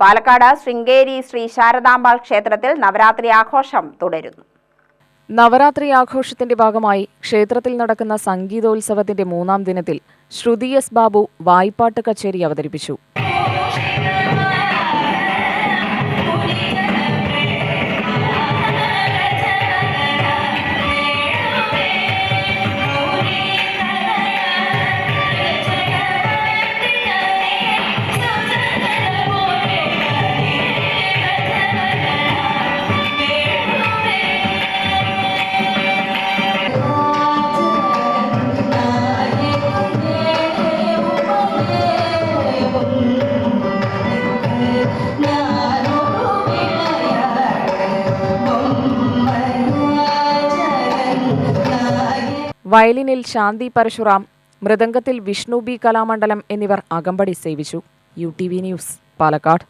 പാലക്കാട് ശൃംഗേരി ശ്രീ ശാരദാംബാൾ ക്ഷേത്രത്തിൽ നവരാത്രി ആഘോഷം തുടരുന്നു. നവരാത്രി ആഘോഷത്തിന്റെ ഭാഗമായി ക്ഷേത്രത്തിൽ നടക്കുന്ന സംഗീതോത്സവത്തിന്റെ മൂന്നാം ദിനത്തിൽ ശ്രുതി എസ് ബാബു വായ്പാട്ട് കച്ചേരി അവതരിപ്പിച്ചു. വയലിനിൽ ശാന്തി പരശുറാം മൃദംഗത്തിൽ വിഷ്ണു ബി കലാമണ്ഡലം എന്നിവർ അകമ്പടി സേവിച്ചു. U T V news Palakkad.